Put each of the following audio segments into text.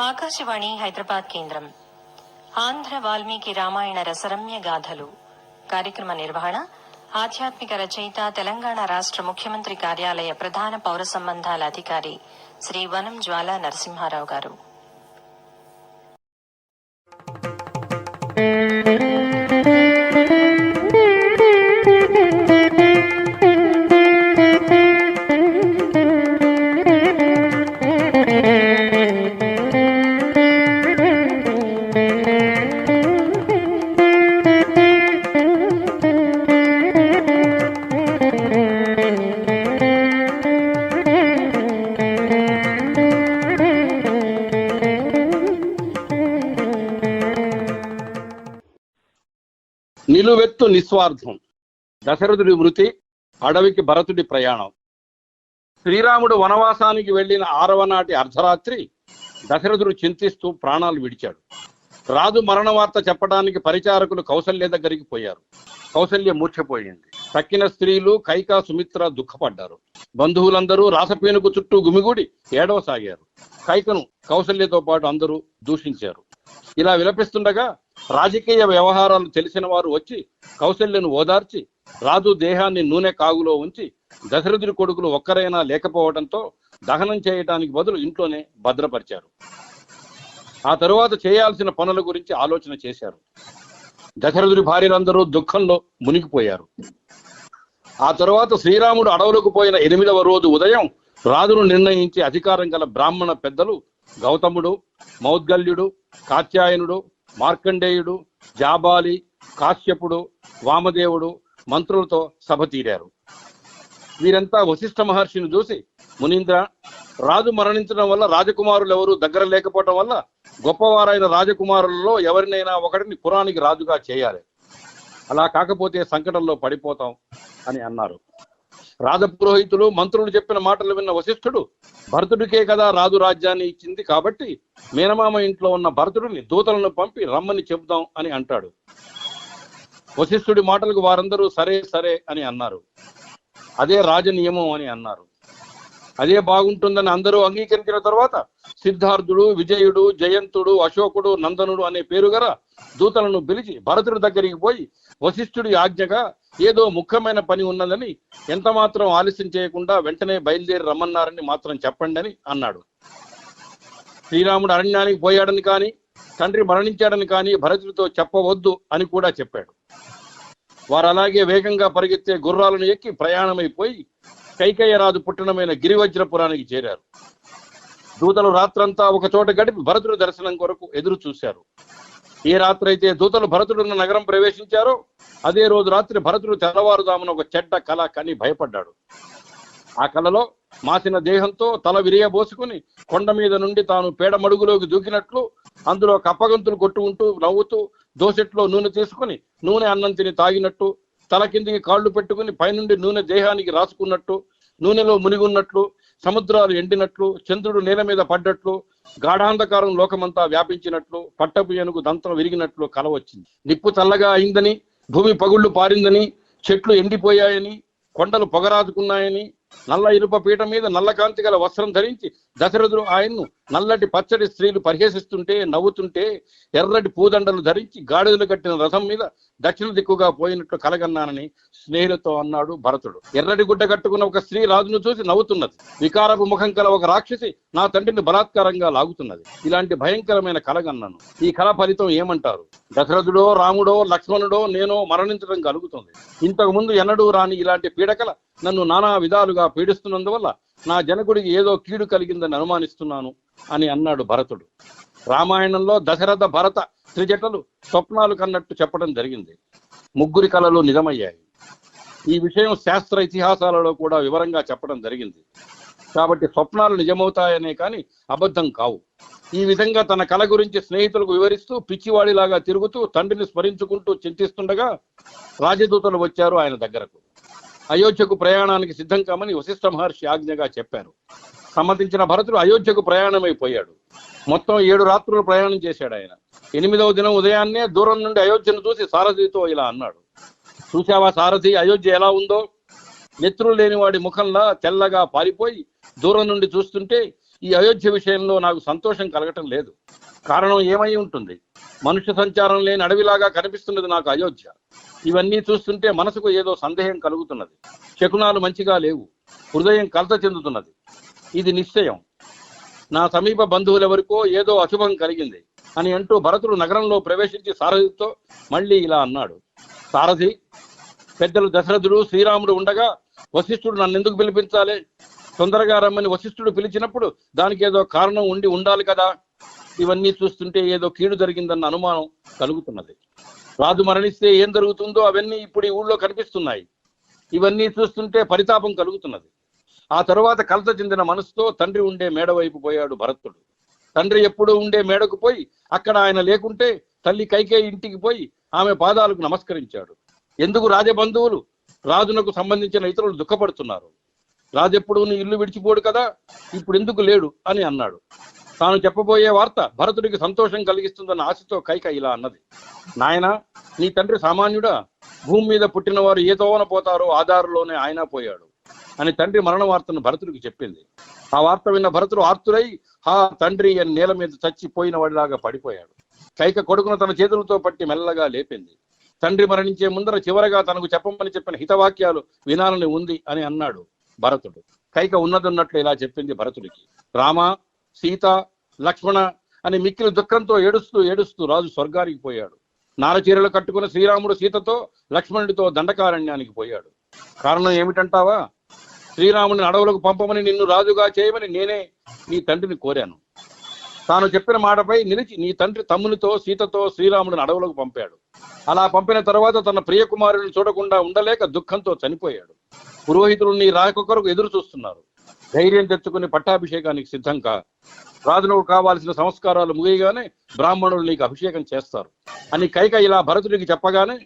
ఆకాశవాణి హైదరాబాద్ కేంద్రం. ఆంధ్ర వాల్మీకి రామాయణ రసరమ్య గాథలు. కార్యక్రమ నిర్వహణ ఆధ్యాత్మిక రచయిత తెలంగాణ రాష్ట్ర ముఖ్యమంత్రి కార్యాలయ ప్రధాన పౌర సంబంధాల అధికారి శ్రీ వనం జ్వాల నరసింహారావు గారు. నిలువెత్తు నిస్వార్థం. దశరథుడి మృతి అడవికి భరతుడి ప్రయాణం. శ్రీరాముడు వనవాసానికి వెళ్ళిన ఆరవ నాటి అర్ధరాత్రి దశరథుడు చింతిస్తూ ప్రాణాలు విడిచాడు. రాజు మరణ వార్త చెప్పడానికి పరిచారకులు కౌసల్య దగ్గరికి పోయారు. కౌసల్య మూర్ఛపోయింది. తక్కిన స్త్రీలు కైకా సుమిత్ర దుఃఖపడ్డారు. బంధువులందరూ రాసపేనుకు చుట్టూ గుమిగూడి ఏడవసాగారు. కైకను కౌశల్యతో పాటు అందరూ దూషించారు. ఇలా విలపిస్తుండగా రాజకీయ వ్యవహారాలు తెలిసిన వారు వచ్చి కౌశల్యను ఓదార్చి రాజు దేహాన్ని నూనె కాగులో ఉంచి దశరథుడి కొడుకులు ఒక్కరైనా లేకపోవడంతో దహనం చేయటానికి బదులు ఇంట్లోనే భద్రపరిచారు. ఆ తరువాత చేయాల్సిన పనుల గురించి ఆలోచన చేశారు. దశరథుడి భార్యలందరూ దుఃఖంలో మునిగిపోయారు. ఆ తరువాత శ్రీరాముడు అడవులకు పోయిన ఎనిమిదవ రోజు ఉదయం రాజును నిర్ణయించి అధికారం గల బ్రాహ్మణ పెద్దలు గౌతముడు మౌద్గల్యుడు కాత్యాయనుడు మార్కండేయుడు జాబాలి కాశ్యపుడు వామదేవుడు మంత్రులతో సభ తీరారు. వీరంతా వశిష్ఠ మహర్షిని చూసి మునీంద్ర రాజు మరణించడం వల్ల రాజకుమారులు ఎవరు దగ్గర లేకపోవడం వల్ల గొప్పవారైన రాజకుమారులలో ఎవరినైనా ఒకటిని పురానికి రాజుగా చేయాలి. అలా కాకపోతే సంకటంలో పడిపోతాం అని అన్నారు. రాజపురోహితులు మంత్రులు చెప్పిన మాటలు విన్న వశిష్ఠుడు భరతుడికే కదా రాజు రాజ్యాన్ని ఇచ్చింది కాబట్టి మేనమామ ఇంట్లో ఉన్న భరతుడిని దూతలను పంపి రమ్మని చెబుదాం అని అంటాడు. వశిష్ఠుడి మాటలకు వారందరూ సరే సరే అని అన్నారు. అదే రాజ నియమం అని అన్నారు. అదే బాగుంటుందని అందరూ అంగీకరించిన తర్వాత సిద్ధార్థుడు విజయుడు జయంతుడు అశోకుడు నందనుడు అనే పేరు గల దూతలను పిలిచి భరతుడి దగ్గరికి పోయి వశిష్ఠుడి ఆజ్ఞగా ఏదో ముఖ్యమైన పని ఉన్నదని ఎంత మాత్రం ఆలస్యం చేయకుండా వెంటనే బయలుదేరి రమ్మన్నారని మాత్రం చెప్పండి అని అన్నాడు. శ్రీరాముడు అరణ్యానికి పోయాడని కానీ తండ్రి మరణించాడని కానీ భరతుడితో చెప్పవద్దు అని కూడా చెప్పాడు. వారు అలాగే వేగంగా పరిగెత్తే గుర్రాలను ఎక్కి ప్రయాణమైపోయి కైకయ్యరాజు పుట్టణమైన గిరివజ్రపురానికి చేరారు. దూతలు రాత్రంతా ఒక చోట గడిపి భరతుడి దర్శనం కొరకు ఎదురు చూశారు ఏ రాత్రి అయితే దూతలు భరతుడున్న నగరం ప్రవేశించారో. అదే రోజు రాత్రి భరతుడు తెల్లవారుదామున ఒక చెడ్డ కళ కని భయపడ్డాడు. ఆ కలలో మాసిన దేహంతో తల విరియబోసుకుని కొండ మీద నుండి తాను పేడ మడుగులోకి దూకినట్లు అందులో కప్పగంతులు కొట్టుకుంటూ నవ్వుతూ దోసెట్లో నూనె తీసుకుని నూనె అన్నం తిని తాగినట్టు తల కిందికి కాళ్ళు పెట్టుకుని పైనుండి నూనె దేహానికి రాసుకున్నట్టు నూనెలో మునిగున్నట్లు సముద్రాలు ఎండినట్లు చంద్రుడు నేల మీద పడ్డట్లు గాఢాంధకారం లోకమంతా వ్యాపించినట్లు పట్టపు ఏనుగు దంతం విరిగినట్లు కల వచ్చింది. నిప్పు చల్లగా అయిందని భూమి పగుళ్ళు పారిందని చెట్లు ఎండిపోయాయని కొండలు పొగరాజుకున్నాయని నల్ల ఇనుప పీట మీద నల్ల కాంతి గల వస్త్రం ధరించి దశరథుడు ఆయన్ను నల్లటి పచ్చడి స్త్రీలు పరిహేసిస్తుంటే నవ్వుతుంటే ఎర్రటి పూదండలు ధరించి గాడిదలు కట్టిన రథం మీద దక్షిణ దిక్కుగా పోయినట్లు కలగన్నానని స్నేహితులతో అన్నాడు భరతుడు. ఎర్రటి గుడ్డ కట్టుకున్న ఒక స్త్రీ రాజును చూసి నవ్వుతున్నది. వికారపు ముఖం కల ఒక రాక్షసి నా తండ్రిని బలాత్కారంగా లాగుతున్నది. ఇలాంటి భయంకరమైన కలగన్నాను. ఈ కళ ఫలితం ఏమంటారు? దశరథుడో రాముడో లక్ష్మణుడో నేనో మరణించడం కలుగుతుంది. ఇంతకు ముందు ఎన్నడూ రాని ఇలాంటి పీడకల నన్ను నానా విధాలుగా పీడిస్తున్నందువల్ల నా జనకుడికి ఏదో కీడు కలిగిందని అనుమానిస్తున్నాను అని అన్నాడు భరతుడు. రామాయణంలో దశరథ భరత త్రిజటలు స్వప్నాలు కన్నట్టు చెప్పడం జరిగింది. ముగ్గురి కళలు నిజమయ్యాయి. ఈ విషయం శాస్త్ర ఇతిహాసాలలో కూడా వివరంగా చెప్పడం జరిగింది. కాబట్టి స్వప్నాలు నిజమవుతాయనే కానీ అబద్ధం కావు. ఈ విధంగా తన కళ గురించి స్నేహితులకు వివరిస్తూ పిచ్చివాడిలాగా తిరుగుతూ తండ్రిని స్మరించుకుంటూ చింతిస్తుండగా రాజదూతలు వచ్చారు ఆయన దగ్గరకు. అయోధ్యకు ప్రయాణానికి సిద్ధం కామని వశిష్ఠ మహర్షి ఆజ్ఞగా చెప్పారు. సమ్మతించిన భరతుడు అయోధ్యకు ప్రయాణమైపోయాడు మొత్తం ఏడు రాత్రులు ప్రయాణం చేశాడు ఆయన. ఎనిమిదవ దినం ఉదయాన్నే దూరం నుండి అయోధ్యను చూసి సారథితో ఇలా అన్నాడు. చూశావా సారథి అయోధ్య ఎలా ఉందో? నెత్రులు లేని వాడి ముఖంలా తెల్లగా పారిపోయి దూరం నుండి చూస్తుంటే ఈ అయోధ్య విషయంలో నాకు సంతోషం కలగటం లేదు. కారణం ఏమై ఉంటుంది? మనుష్య సంచారం లేని అడవిలాగా కనిపిస్తున్నది నాకు అయోధ్య. ఇవన్నీ చూస్తుంటే మనసుకు ఏదో సందేహం కలుగుతున్నది. శకునాలు మంచిగా లేవు. హృదయం కలత చెందుతున్నది. ఇది నిశ్చయం. నా సమీప బంధువులెవరికో ఏదో అశుభం కలిగింది అని అంటూ భరతుడు నగరంలో ప్రవేశించి సారథితో మళ్ళీ ఇలా అన్నాడు. సారథి పెద్దలు దశరథుడు శ్రీరాముడు ఉండగా వశిష్ఠుడు నన్ను ఎందుకు పిలిపించాలి? తొందరగా రమ్మని వశిష్ఠుడు పిలిచినప్పుడు దానికి ఏదో కారణం ఉండి ఉండాలి కదా. ఇవన్నీ చూస్తుంటే ఏదో కీడు జరిగిందన్న అనుమానం కలుగుతున్నది. రాజు మరణిస్తే ఏం జరుగుతుందో అవన్నీ ఇప్పుడు ఈ ఊళ్ళో కనిపిస్తున్నాయి. ఇవన్నీ చూస్తుంటే పరితాపం కలుగుతున్నది. ఆ తరువాత కలత చెందిన మనసుతో తండ్రి ఉండే మేడ వైపు పోయాడు భరతుడు తండ్రి ఎప్పుడు ఉండే మేడకు పోయి అక్కడ ఆయన లేకుంటే తల్లి కైకే ఇంటికి పోయి ఆమె పాదాలకు నమస్కరించాడు. ఎందుకు రాజబంధువులు? రాజునకు సంబంధించిన ఇతరులు దుఃఖపడుతున్నారు. రాజెప్పుడు నీ ఇల్లు విడిచిపోడు కదా ఇప్పుడు ఎందుకు లేడు అని అన్నాడు. తాను చెప్పబోయే వార్త భరతుడికి సంతోషం కలిగిస్తుందన్న ఆశతో కైక ఇలా అన్నది. నాయన నీ తండ్రి సామాన్యుడా? భూమి మీద పుట్టిన వారు ఏ తోవన పోతారో ఆధారులోనే ఆయన పోయాడు అని తండ్రి మరణ వార్తను భరతుడికి చెప్పింది. ఆ వార్త విన్న భరతుడు ఆర్తుడై హా తండ్రి అని నేల మీద చచ్చిపోయిన వాడిలాగా పడిపోయాడు. కైక కొడుకును తన చేతులతో పట్టి మెల్లగా లేపింది. తండ్రి మరణించే ముందర చివరగా తనకు చెప్పమని చెప్పిన హితవాక్యాలు వినాలని ఉంది అని అన్నాడు. భరతుడు. కైక ఉన్నదన్నట్లు ఇలా చెప్పింది భరతుడికి. రామ సీత లక్ష్మణ అని మిక్కిలి దుఃఖంతో ఏడుస్తూ ఏడుస్తూ రాజు స్వర్గానికి పోయాడు. నారచీరలు కట్టుకున్న శ్రీరాముడు సీతతో లక్ష్మణుడితో దండకారణ్యానికి పోయాడు. కారణం ఏమిటంటావా? శ్రీరాముడిని అడవులకు పంపమని నిన్ను రాజుగా చేయమని నేనే నీ తండ్రిని కోరాను. తాను చెప్పిన మాటపై నిలిచి నీ తండ్రి తమ్మునితో సీతతో శ్రీరాముడిని అడవులకు పంపాడు. అలా పంపిన తర్వాత తన ప్రియకుమారుని చూడకుండా ఉండలేక దుఃఖంతో చనిపోయాడు. పురోహితులు నీ రాకొకరకు ఎదురు చూస్తున్నారు. ధైర్యం తెచ్చుకుని పట్టాభిషేకానికి సిద్ధం కా రాజునకు కావాల్సిన సంస్కారాలు ముగియగానే బ్రాహ్మణులు నీకు అభిషేకం చేస్తారు. అని కైక ఇలా భరతుడికి చెప్పగానే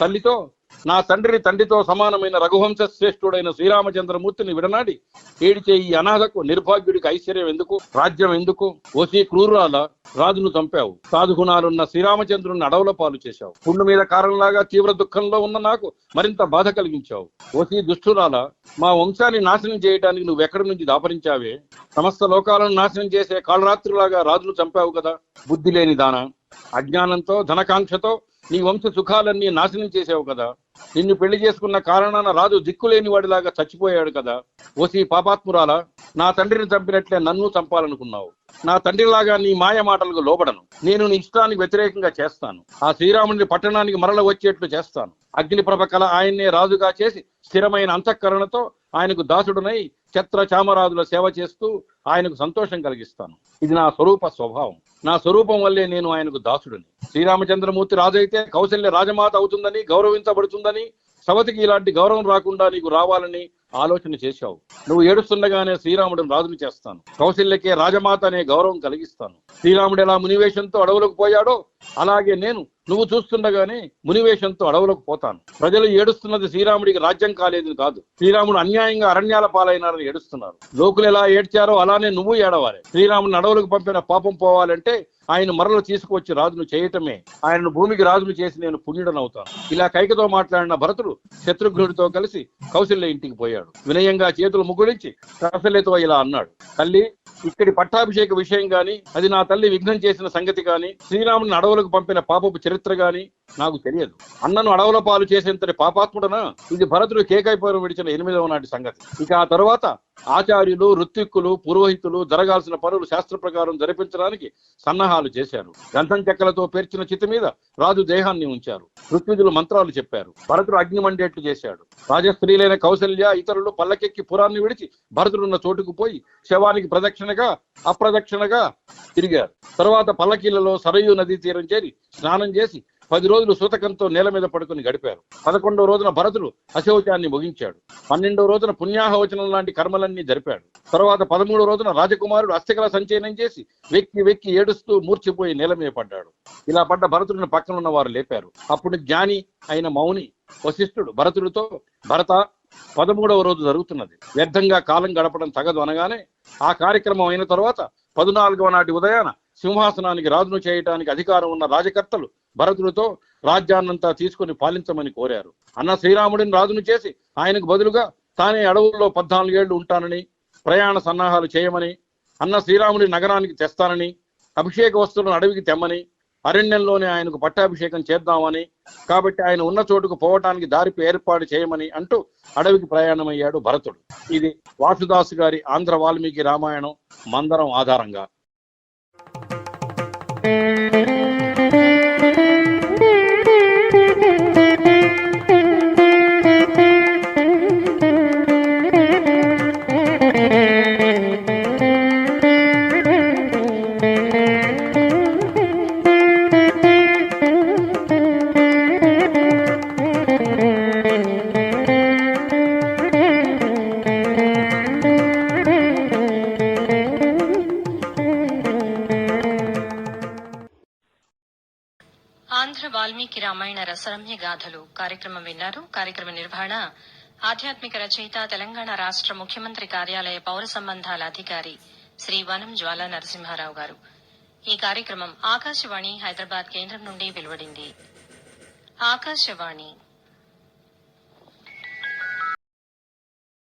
తల్లితో నా తండ్రిని తండ్రితో సమానమైన రఘువంశ శ్రేష్ఠుడైన శ్రీరామచంద్రమూర్తిని విడనాడి ఏడిచే ఈ అనాథకు నిర్భాగ్యుడికి ఐశ్వర్యం ఎందుకు? రాజ్యం ఎందుకు? ఓసి క్రూరాల రాజును చంపావు. సాధుగుణాలున్న శ్రీరామచంద్రుని అడవుల పాలు చేశావు. పుండు మీద కారణంలాగా తీవ్ర దుఃఖంలో ఉన్న నాకు మరింత బాధ కలిగించావు. ఓసి దుష్టురాల మా వంశాన్ని నాశనం చేయడానికి నువ్వు ఎక్కడి నుంచి దాపరించావే? సమస్త లోకాలను నాశనం చేసే కాళరాత్రిలాగా రాజును చంపావు కదా? బుద్ధి లేని దాన? అజ్ఞానంతో ధనకాంక్షతో నీ వంశ సుఖాలన్నీ నాశనం చేసావు కదా. నిన్ను పెళ్ళి చేసుకున్న కారణాన రాజు దిక్కులేని వాడిలాగా చచ్చిపోయాడు కదా. ఓసి పాపాత్మురాలా నా తండ్రిని చంపినట్లే నన్ను చంపాలనుకున్నావు. నా తండ్రిలాగా నీ మాయ మాటలకు లోబడను. నేను నీ ఇష్టానికి వ్యతిరేకంగా చేస్తాను. ఆ శ్రీరాముడిని పట్టణానికి మరల వచ్చేట్లు చేస్తాను. అగ్నిప్రభ కల ఆయన్నే రాజుగా చేసి స్థిరమైన అంతఃకరణతో ఆయనకు దాసుడునై ఛత్ర చామరాజుల సేవ చేస్తూ ఆయనకు సంతోషం కలిగిస్తాను. ఇది నా స్వరూప స్వభావం. నా స్వరూపం వల్లే నేను ఆయనకు దాసుడని. శ్రీరామచంద్రమూర్తి రాజైతే అయితే కౌశల్య రాజమాత అవుతుందని గౌరవించబడుతుందని సవతికి ఇలాంటి గౌరవం రాకుండా నీకు రావాలని ఆలోచన చేశావు. నువ్వు ఏడుస్తుండగానే శ్రీరాముడిని రాజుని చేస్తాను. కౌశల్యకే రాజమాత అనే గౌరవం కలిగిస్తాను. శ్రీరాముడు ఎలా మునివేషంతో అడవులకు పోయాడో అలాగే నేను నువ్వు చూస్తుండగానే మునివేషంతో అడవులకు పోతాను. ప్రజలు ఏడుస్తున్నది శ్రీరాముడికి రాజ్యం కాలేదు కాదు. శ్రీరాముడు అన్యాయంగా అరణ్యాల పాలైనారని ఏడుస్తున్నారు. లోకులు ఎలా ఏడ్చారో అలానే నువ్వు ఏడవాలి. శ్రీరాముడిని అడవులకు పంపిన పాపం పోవాలంటే ఆయన మరలు తీసుకువచ్చి రాజును చేయటమే. ఆయనను భూమికి రాజును చేసి నేను పుణ్యుడనవుతాను. ఇలా కైకతో మాట్లాడిన భరతుడు శత్రుఘ్నుడితో కలిసి కౌశల్య ఇంటికి పోయాడు. వినయంగా చేతులు ముగుడించి కౌశల్యతో ఇలా అన్నాడు. తల్లి ఇక్కడి పట్టాభిషేక విషయం గాని అది నా తల్లి విఘ్నం చేసిన సంగతి గాని శ్రీరాముని అడవులకు పంపిన పాపపు చరిత్ర గాని నాకు తెలియదు. అన్నను అడవుల పాలు చేసేంతటి పాపాత్ముడనా? ఇది భరతుడు కేకైపోయిన విడిచిన ఎనిమిదవ నాటి సంగతి. ఇక ఆ తరువాత ఆచార్యులు ఋత్విక్కులు పురోహితులు జరగాల్సిన పనులు శాస్త్ర ప్రకారం జరిపించడానికి సన్నాహాలు చేశారు. గంధం చెక్కలతో పేర్చిన చితి మీద రాజు దేహాన్ని ఉంచారు. ఋత్విజులు మంత్రాలు చెప్పారు. భరతుడు అగ్ని మండేట్లు చేశాడు. రాజస్త్రీలైన కౌశల్య ఇతరులు పల్లకెక్కి పురాన్ని విడిచి భరతుడున్న చోటుకు పోయి శవానికి ప్రదక్షిణగా అప్రదక్షిణగా తిరిగారు. తర్వాత పల్లకీలలో సరయు నదీ తీరం చేరి స్నానం చేసి పది రోజులు సూతకంతో నేల మీద పడుకుని గడిపారు. పదకొండవ రోజున భరతుడు అశౌచాన్ని ముగించాడు. పన్నెండవ రోజున పుణ్యాహవచనం లాంటి కర్మలన్నీ జరిపాడు. తర్వాత పదమూడవ రోజున రాజకుమారుడు అస్థికల సంచయనం చేసి వెక్కి వెక్కి ఏడుస్తూ మూర్చిపోయి నేల మీద పడ్డాడు. ఇలా పడ్డ భరతుడిని పక్కన ఉన్న వారు లేపారు. అప్పుడు జ్ఞాని అయిన మౌని వశిష్ఠుడు భరతుడితో భరత పదమూడవ రోజు జరుగుతున్నది. వ్యర్థంగా కాలం గడపడం తగదు అనగానే ఆ కార్యక్రమం అయిన తర్వాత పద్నాలుగవ నాటి ఉదయాన సింహాసనానికి రాజును చేయటానికి అధికారం ఉన్న రాజకర్తలు భరతుడితో రాజ్యాన్నంతా తీసుకుని పాలించమని కోరారు. అన్న శ్రీరాముడిని రాజును చేసి ఆయనకు బదులుగా తానే అడవుల్లో పద్నాలుగేళ్ళు ఉంటానని ప్రయాణ సన్నాహాలు చేయమని అన్న శ్రీరాముడి నగరానికి తెస్తానని అభిషేక వస్తువులను అడవికి తెమ్మని అరణ్యంలోనే ఆయనకు పట్టాభిషేకం చేద్దామని కాబట్టి ఆయన ఉన్న చోటుకు పోవటానికి దారి ఏర్పాటు చేయమని అంటూ అడవికి ప్రయాణమయ్యాడు భరతుడు. ఇది వాసుదాసు గారి ఆంధ్ర వాల్మీకి రామాయణం మందరం ఆధారంగా. రామాయణ రసరమ్య గాథలు. కార్యక్రమం విన్నారు. కార్యక్రమ నిర్వహణ ఆధ్యాత్మిక రచయిత తెలంగాణ రాష్ట్ర ముఖ్యమంత్రి కార్యాలయ పౌర సంబంధాల అధికారి శ్రీ వనం జ్వాల నరసింహారావు గారు. ఈ కార్యక్రమం ఆకాశవాణి హైదరాబాద్ కేంద్రం నుండి వెలువడింది. ఆకాశవాణి